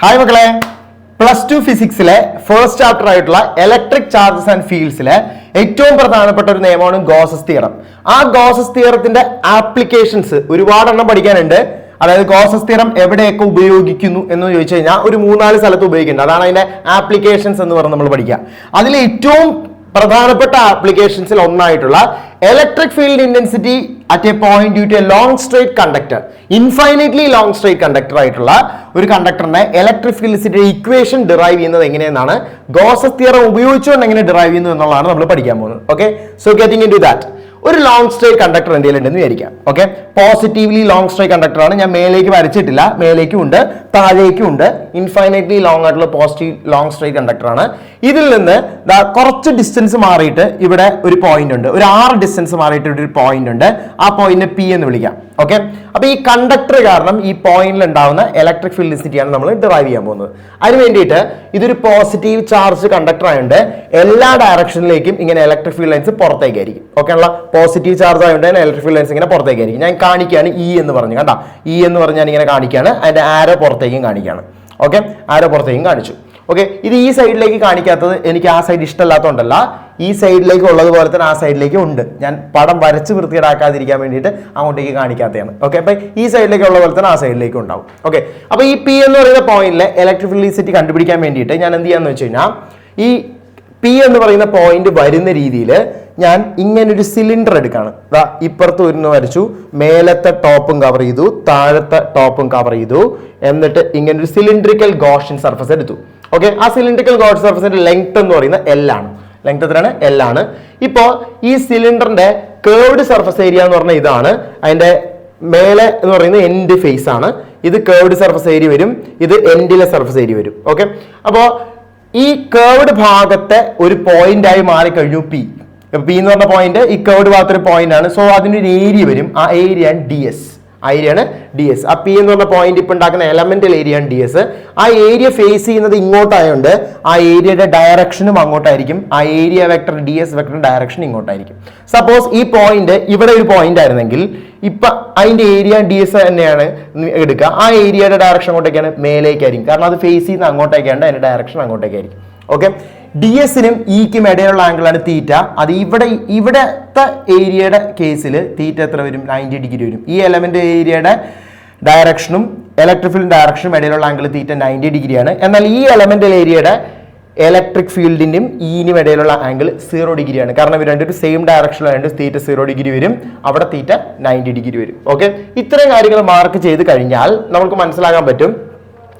Hi മക്കളെ. Plus two ഫിസിക്സിലെ first chapter ആയിട്ടുള്ള ഇലക്ട്രിക് ചാർജസ് ആൻഡ് ഫീൽഡ്സിലെ ഏറ്റവും പ്രധാനപ്പെട്ട ഒരു നിയമമാണ് ഗോസസ് തിയറം ആ ഗോസസ് തിയറത്തിന്റെ ആപ്ലിക്കേഷൻസ് ഒരുപാടെണ്ണം പഠിക്കാനുണ്ട്. അതായത് ഗോസസ് തിയറം എവിടെയൊക്കെ ഉപയോഗിക്കുന്നു എന്ന് ചോദിച്ചു കഴിഞ്ഞാൽ ഒരു മൂന്നാൽ സ്ഥലത്ത് ഉപയോഗിക്കുന്നുണ്ട്. അതാണ് അതിന്റെ ആപ്ലിക്കേഷൻസ് എന്ന് പറഞ്ഞ് നമ്മൾ പഠിക്കുക. അതിൽ ഏറ്റവും പ്രധാനപ്പെട്ട ആപ്ലിക്കേഷൻസിൽ ഒന്നായിട്ടുള്ള electric field intensity at a point due to a long straight conductor infinitely long straight conductor ആയിട്ടുള്ള ഒരു കണ്ടക്ടറിന്റെ ഇലക്ട്രിക് ഫീൽഡ്സിന്റെ ഇക്വേഷൻ ഡിറൈവ് ചെയ്യുന്നത് എങ്ങനെയെന്നാണ് ഗോസസ് തിയറം ഉപയോഗിച്ചുകൊണ്ട് എങ്ങനെ ഡിറൈവ് ചെയ്യുന്നു എന്നുള്ളതാണ് നമ്മൾ പഠിക്കാൻ പോകുന്നത്. Okay so getting into that ഒരു ലോങ് സ്ട്രൈറ്റ് കണ്ടക്ടർ എന്തെങ്കിലും ഉണ്ടെന്ന് വിചാരിക്കാം. Okay positively long straight conductor ആണ്. ഞാൻ മേലേക്ക് വരച്ചിട്ടില്ല. മേലേക്കും ഉണ്ട് താഴേക്കും ഉണ്ട്. ഇൻഫൈനൈറ്റ്ലി ലോങ് ആയിട്ടുള്ള പോസിറ്റീവ് ലോങ് സ്ട്രൈറ്റ് കണ്ടക്ടർ ആണ്. ഇതിൽ നിന്ന് കുറച്ച് ഡിസ്റ്റൻസ് മാറിയിട്ട് ഇവിടെ ഒരു പോയിന്റ് ഉണ്ട്. ഒരു ആറ് ഡിസ്റ്റൻസ് മാറിയിട്ട് ഇവിടെ ഒരു പോയിന്റ് ഉണ്ട്. ആ പോയിന്റ് പി എന്ന് വിളിക്കാം. ഓക്കെ അപ്പൊ ഈ കണ്ടക്ടർ കാരണം ഈ പോയിന്റിൽ ഉണ്ടാവുന്ന ഇലക്ട്രിക് ഫീൽഡ് ഡെൻസിറ്റിയാണ് നമ്മൾ ഡിറൈവ് ചെയ്യാൻ പോകുന്നത്. അതിന് വേണ്ടിയിട്ട് ഇതൊരു പോസിറ്റീവ് ചാർജ് കണ്ടക്ടർ ആയതുകൊണ്ട് എല്ലാ ഡയറക്ഷനിലേക്കും ഇങ്ങനെ ഇലക്ട്രിക് ഫീൽഡ് ലൈൻസ് പുറത്തേക്കായിരിക്കും. ഓക്കെ ഉള്ള പോസിറ്റീവ് ചാർജ് ആയതുകൊണ്ട് ഇലക്ട്രിക് ലൈൻസ് ഇങ്ങനെ പുറത്തേക്കായിരിക്കും. ഞാൻ കാണിക്കുകയാണ് ഇ എന്ന് പറഞ്ഞു. കണ്ട? ഇ എന്ന് പറഞ്ഞ് ഞാൻ ഇങ്ങനെ കാണിക്കുകയാണ് അതിന്റെ ആരോ പുറത്തേക്കും കാണിക്കുകയാണ് ഓക്കെ ആരോ പുറത്തേക്കും കാണിച്ചു. ഓക്കെ ഇത് ഈ സൈഡിലേക്ക് കാണിക്കാത്തത് എനിക്ക് ആ സൈഡ് ഇഷ്ടമല്ലാത്തതുകൊണ്ടല്ല ഈ സൈഡിലേക്ക് ഉള്ളതുപോലെ തന്നെ ആ സൈഡിലേക്ക് ഉണ്ട്. ഞാൻ പടം വരച്ച് വൃത്തികേടാക്കാതിരിക്കാൻ വേണ്ടിയിട്ട് അങ്ങോട്ടേക്ക് കാണിക്കാത്തതാണ്. ഓക്കെ അപ്പം ഈ സൈഡിലേക്ക് ഉള്ള പോലെ തന്നെ ആ സൈഡിലേക്ക് ഉണ്ടാവും. ഓക്കെ അപ്പോൾ ഈ പി എന്ന് പറയുന്ന പോയിന്റിലെ ഇലക്ട്രിക് ഫീൽഡിസിറ്റി കണ്ടുപിടിക്കാൻ വേണ്ടിയിട്ട് ഞാൻ എന്ത് ചെയ്യാന്ന് വെച്ച് കഴിഞ്ഞാൽ ഈ പി എന്ന് പറയുന്ന പോയിന്റ് വരുന്ന രീതിയിൽ ഞാൻ ഇങ്ങനെ ഒരു സിലിണ്ടർ എടുക്കാണ്. ദാ ഇപ്പുറത്ത് ഒരു വരച്ചു. മേലത്തെ ടോപ്പും കവർ ചെയ്തു. താഴത്തെ ടോപ്പും കവർ ചെയ്തു. എന്നിട്ട് ഇങ്ങനെ ഒരു സിലിണ്ട്രിക്കൽ ഗോഷൻ സർഫസ് എടുത്തു. ഓക്കെ ആ സിലിണ്ടറിക്കൽ ഗോഷൻ സർഫസിന്റെ ലെങ്ത് എന്ന് പറയുന്ന എൽ ആണ്. ലെങ്ത് എത്രയാണ്? എൽ ആണ്. ഇപ്പോൾ ഈ സിലിണ്ടറിന്റെ കേർഡ് സർഫസ് ഏരിയ എന്ന് പറഞ്ഞാൽ ഇതാണ്. അതിന്റെ മേലെ എന്ന് പറയുന്നത് എൻഡ് ഫേസ് ആണ്. ഇത് കേർഡ് സർഫസ് ഏരിയ വരും. ഇത് എൻഡിലെ സർഫസ് ഏരിയ വരും. ഓക്കെ അപ്പോ ഈ കേർഡ് ഭാഗത്തെ ഒരു പോയിന്റ് ആയി മാറിക്കഴിഞ്ഞു പി പി എന്ന് പറഞ്ഞ പോയിന്റ് ഈ കേർഡ് ഭാഗത്തൊരു പോയിന്റ് ആണ്. സോ അതിനൊരു ഏരിയ വരും. ആ ഏരിയ ഡി എസ് ആ ഏരിയ ഡി എസ് ആ പി എന്ന് പറഞ്ഞ പോയിന്റ് ഇപ്പൊ ഉണ്ടാക്കുന്ന എലമെന്റൽ ഏരിയ ആണ് ഡി എസ് ആ ഏരിയ ഫേസ് ചെയ്യുന്നത് ഇങ്ങോട്ടായതുകൊണ്ട് ആ ഏരിയയുടെ ഡയറക്ഷനും അങ്ങോട്ടായിരിക്കും. ആ ഏരിയ വെക്ടർ ഡി എസ് വെക്ടറിന്റെ ഡയറക്ഷൻ ഇങ്ങോട്ടായിരിക്കും. സപ്പോസ് ഈ പോയിന്റ് ഇവിടെ ഒരു പോയിന്റ് ആയിരുന്നെങ്കിൽ ഇപ്പൊ അതിന്റെ ഏരിയ ഡി എസ് തന്നെയാണ് എടുക്കുക. ആ ഏരിയയുടെ ഡയറക്ഷൻ അങ്ങോട്ടേക്കാണ് മേലേക്കായിരിക്കും. കാരണം അത് ഫേസ് ചെയ്യുന്ന അങ്ങോട്ടേക്കാണ്ട് അതിന്റെ ഡയറക്ഷൻ അങ്ങോട്ടേക്കായിരിക്കും. ഓക്കെ ഡി എസിനും ഇക്കും ഇടയിലുള്ള ആംഗിളാണ് തീറ്റ അത് ഇവിടെ ഇവിടത്തെ ഏരിയയുടെ കേസിൽ തീറ്റ എത്ര വരും? നയന്റി ഡിഗ്രി വരും. ഈ എലമെന്റ് ഏരിയയുടെ ഡയറക്ഷനും ഇലക്ട്രിക് ഫീൽഡ് ഡയറക്ഷനും ഇടയിലുള്ള ആംഗിൾ തീറ്റ നയന്റി ഡിഗ്രിയാണ് എന്നാൽ ഈ എലമെന്റൽ ഏരിയയുടെ ഇലക്ട്രിക് ഫീൽഡിന്റെയും ഈനും ഇടയിലുള്ള ആംഗിൾ സീറോ ഡിഗ്രിയാണ് കാരണം ഇവർ രണ്ടും സെയിം ഡയറക്ഷനിലായതുകൊണ്ട് തീറ്റ സീറോ ഡിഗ്രി വരും. അവിടെ തീറ്റ നയന്റി ഡിഗ്രി വരും. ഓക്കെ ഇത്രയും കാര്യങ്ങൾ മാർക്ക് ചെയ്ത് കഴിഞ്ഞാൽ നമുക്ക് മനസ്സിലാക്കാൻ പറ്റും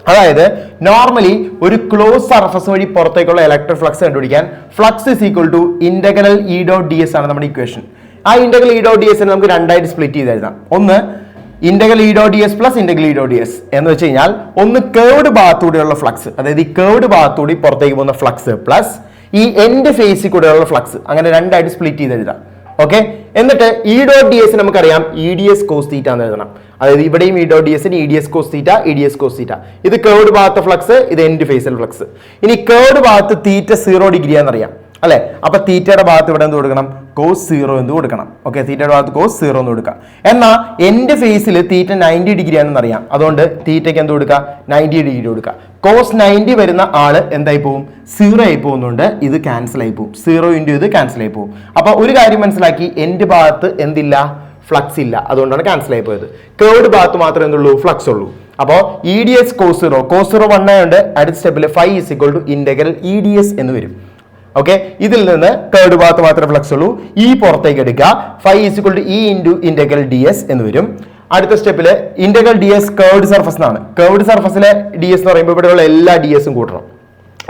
അതായത് നോർമലി ഒരു ക്ലോസ് സർഫസ് വഴി പുറത്തേക്കുള്ള ഇലക്ട്രിക് ഫ്ലക്സ് കണ്ടുപിടിക്കാൻ flux is equal to integral E dot D S ആണ് നമ്മുടെ ഇക്വേഷൻ ആ integral E dot D S നമുക്ക് രണ്ടായിട്ട് സ്പ്ലിറ്റ് ചെയ്ത് എഴുതാം. ഒന്ന് integral E dot D S plus integral E dot D S എന്ന് വെച്ച് കഴിഞ്ഞാൽ ഒന്ന് കേർഡ് ഭാഗത്തൂടെയുള്ള ഫ്ലക്സ് അതായത് ഈ കേർഡ് ഭാഗത്തൂടി പുറത്തേക്ക് പോകുന്ന ഫ്ലക്സ് പ്ലസ് ഈ എൻഡ് ഫേസിൽ കൂടെയുള്ള ഫ്ലക്സ് അങ്ങനെ രണ്ടായിട്ട് സ്പ്ലിറ്റ് ചെയ്ത് എഴുതാം. ഓക്കെ എന്നിട്ട് ഇ ഡോട്ട് ഡി എസ് നമുക്കറിയാം. E D S cos theta എന്ന് എഴുതണം. അതായത് ഇവിടെയും ഇ ഡോട്ട് ഡി എസിന് E D S cos theta E D S cos theta ഇത് കേർഡ് ഭാഗത്തെ ഫ്ലക്സ് ഇത് എൻഡ് ഫേസൽ ഫ്ലക്സ് ഇനി കേർഡ് ഭാഗത്ത് തീറ്റ സീറോ ഡിഗ്രി ആണെന്നറിയാം. അല്ലെ? അപ്പൊ തീറ്റയുടെ ഭാഗത്ത് ഇവിടെ എന്ത് കൊടുക്കണം? കോസ് സീറോ എന്ന് കൊടുക്കണം. ഓക്കെ തീറ്റയുടെ ഭാഗത്ത് കോസ് സീറോ എന്ന് കൊടുക്കുക എന്നാൽ എന്റെ ഫേസിൽ തീറ്റ നയന്റി ഡിഗ്രി ആണെന്ന് അറിയാം. അതുകൊണ്ട് തീറ്റയ്ക്ക് എന്ത് കൊടുക്കുക നയന്റി ഡിഗ്രി കൊടുക്കുക കോസ് നയന്റി വരുന്ന ആൾ എന്തായി പോവും? സീറോ ആയി പോകുന്നുണ്ട്. ഇത് ക്യാൻസൽ ആയി പോകും സീറോ ഇന്റു ഇത് ക്യാൻസൽ ആയി പോകും അപ്പോൾ ഒരു കാര്യം മനസ്സിലാക്കി. എന്റെ ഭാഗത്ത് എന്തില്ല? ഫ്ലക്സ് ഇല്ല. അതുകൊണ്ടാണ് ക്യാൻസൽ ആയി പോയത്. കേർഡ് ഭാഗത്ത് മാത്രമേ എന്തുള്ളൂ? ഫ്ലക്സ് ഉള്ളൂ. അപ്പോൾ E D S cos cos zero one ആയതുകൊണ്ട് അടുത്ത സ്റ്റെപ്പിൽ phi is equal to integral E D S എന്ന് വരും. ഓക്കെ ഇതിൽ നിന്ന് തേർഡ് ഭാഗത്ത് മാത്രമേ ഫ്ലക്സ് ഉള്ളൂ. ഈ പുറത്തേക്ക് എടുക്കുക. Phi is to E into integral D S എന്ന് വരും. അടുത്ത സ്റ്റെപ്പിൽ integral D S curved surface എന്നാണ് കേർഡ് സർഫസിലെ ഡി എസ് എന്ന് പറയുമ്പോൾ ഇവിടെയുള്ള എല്ലാ ഡി എസും കൂട്ടണം.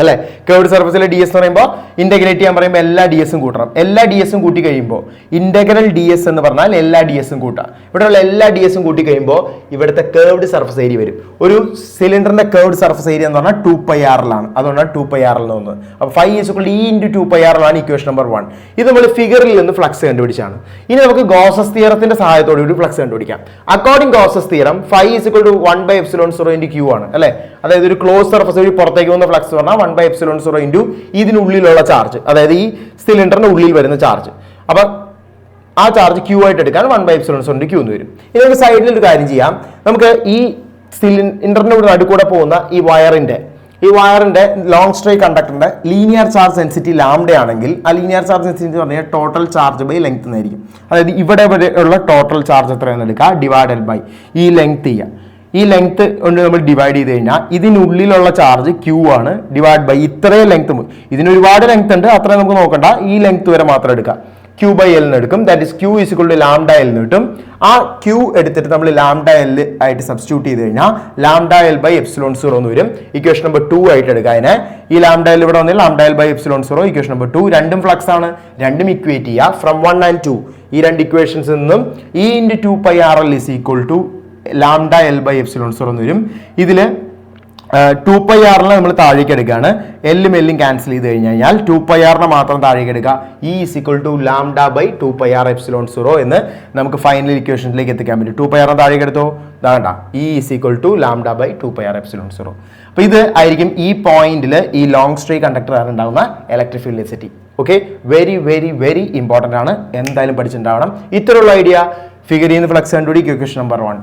അല്ലെ? കേർഡ് സർഫസിലെ ഡി എസ് എന്ന് പറയുമ്പോൾ ഇന്റഗ്രേറ്റ് ചെയ്യാൻ പറയുമ്പോൾ എല്ലാ ഡി എസും കൂട്ടണം. എല്ലാ ഡി എസും കൂട്ടി കഴിയുമ്പോൾ ഇന്റഗ്രൽ ഡി എസ് എന്ന് പറഞ്ഞാൽ എല്ലാ ഡി എസും കൂട്ടാം. ഇവിടെയുള്ള എല്ലാ ഡി എസും കൂട്ടി കഴിയുമ്പോൾ ഇവിടുത്തെ കേർഡ് സർഫസ് ഏരിയ വരും. ഒരു സിലിണ്ടറിന്റെ കേർഡ് സർഫസ് ഏരിയ എന്ന് പറഞ്ഞാൽ ടു പൈ ആറിലാണ് അതുകൊണ്ടാണ് ടു പൈ ആറിൽ നിന്ന് അപ്പോൾ phi is E into two pi ആറിലാണ് ഇക്വേഷൻ നമ്പർ വൺ ഇത് നമ്മൾ ഫിഗറിൽ നിന്ന് ഫ്ലക്സ് കണ്ടുപിടിച്ചാണ്. ഇനി നമുക്ക് ഗോസസ് തിയറത്തിന്റെ സഹായത്തോടെ കൂടി ഫ്ലക്സ് കണ്ടുപിടിക്കാം. According Gauss's theorem phi is equal to one by epsilon zero into Q ആണ്. അല്ലേ? അതായത് ഒരു ക്ലോസ് സർഫസ് വഴി പുറത്തേക്ക് പോകുന്ന ഫ്ലക്സ് പറഞ്ഞാൽ one by epsilon zero into ഇതിനുള്ളിലുള്ള charge അതായത് ഈ സിലിണ്ടറിന്റെ ഉള്ളിൽ വരുന്ന ചാർജ് അപ്പം ആ ചാർജ് ക്യൂ ആയിട്ട് എടുക്കാൻ one by epsilon zero Q എന്ന് വരും. ഇനി നമുക്ക് സൈഡിൽ ഒരു കാര്യം ചെയ്യാം. നമുക്ക് ഈ സിലിണ്ടറിന്റെ സിലിണ്ടറിന്റെ നടുക്കൂടെ പോകുന്ന ഈ വയറിന്റെ ഈ വയറിന്റെ ലോങ് സ്ട്രേ കണ്ടക്ടറിന്റെ ലീനിയർ ചാർജ് സെൻസിറ്റി ലാംഡ ആണെങ്കിൽ ആ ലീനിയർ ചാർജ് സെൻസിറ്റി എന്ന് പറഞ്ഞാൽ ടോട്ടൽ ചാർജ് ബൈ ലെങ്ത് എന്നായിരിക്കും. അതായത് ഇവിടെ ഉള്ള ടോട്ടൽ ചാർജ് എത്രയാണെന്ന് എടുക്കുക ഡിവൈഡഡ് ബൈ ഈ ലെങ്ത് ചെയ്യുക. ഈ ലെങ്ത് കൊണ്ട് നമ്മൾ ഡിവൈഡ് ചെയ്ത് കഴിഞ്ഞാൽ ഇതിനുള്ളിലുള്ള ചാർജ് ക്യൂ ആണ് ഡിവൈഡ് ബൈ ഇത്രയും ലെങ്ത് ഇതിന് ഒരുപാട് ലെങ്ത് ഉണ്ട് അത്ര നമുക്ക് നോക്കണ്ട. ഈ ലെങ്ത് വരെ മാത്രം എടുക്കാം ക്യൂ ബൈ എൽ എടുക്കും. That is Q is equal to lambda L കിട്ടും. ആ ക്യൂ എടുത്തിട്ട് നമ്മൾ ലാംഡ എൽ ആയിട്ട് സബ്സ്റ്റിറ്റ്യൂട്ട് ചെയ്ത് കഴിഞ്ഞാൽ lambda L by epsilon zero എന്ന് വരും. ഇക്വേഷൻ നമ്പർ ടു ആയിട്ട് എടുക്കുക അതിനെ. ഈ ലാംഡ എൽ ഇവിടെ വന്നാൽ lambda L by epsilon zero equation number two രണ്ടും ഫ്ലക്സ് ആണ്. രണ്ടും ഇക്വേറ്റ് ചെയ്യുക. ഫ്രം വൺ ആൻഡ് ടു ഈ രണ്ട് ഇക്വേഷൻസ് നിന്നും E into two pi R L is equal to lambda L by epsilon zero എന്ന് വരും. ഇതിൽ ടു പൈ ആറിനെ നമ്മൾ താഴേക്ക് എടുക്കുകയാണ് എല്ലും എല്ലും ക്യാൻസൽ ചെയ്ത് കഴിഞ്ഞ് കഴിഞ്ഞാൽ ടു പൈ ആറിനെ മാത്രം താഴേക്ക് എടുക്കുക. E is equal to lambda by two pi R epsilon zero എന്ന് നമുക്ക് ഫൈനൽ ഇക്വേഷനിലേക്ക് എത്തിക്കാൻ പറ്റും. ടു പൈ ആറിനെ താഴേക്ക് എടുത്തോ? ഇതാകണ്ട E is equal to lambda by two pi R epsilon zero അപ്പോൾ ഇത് ആയിരിക്കും ഈ പോയിന്റിൽ ഈ ലോങ് സ്ട്രീ കണ്ടക്ടർ ഉണ്ടാകുന്ന electric field density okay very very very important ആണ്. എന്തായാലും പഠിച്ചിട്ടുണ്ടാവണം. ഇത്തരമുള്ള ഐഡിയ ഫിഗർ ചെയ്യുന്ന ഫ്ലക്സ് കണ്ടുപിടിക്കുക equation number one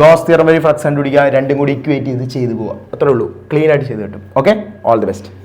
Gauss theorem വഴി ഫ്ലക്സ് കണ്ടുപിടിക്കുക രണ്ടും കൂടി ഇക്വേറ്റ് ചെയ്ത് ചെയ്തു പോവുക. അത്രേ ഉള്ളൂ. ക്ലീൻ ആയിട്ട് ചെയ്ത് കിട്ടും. Okay all the best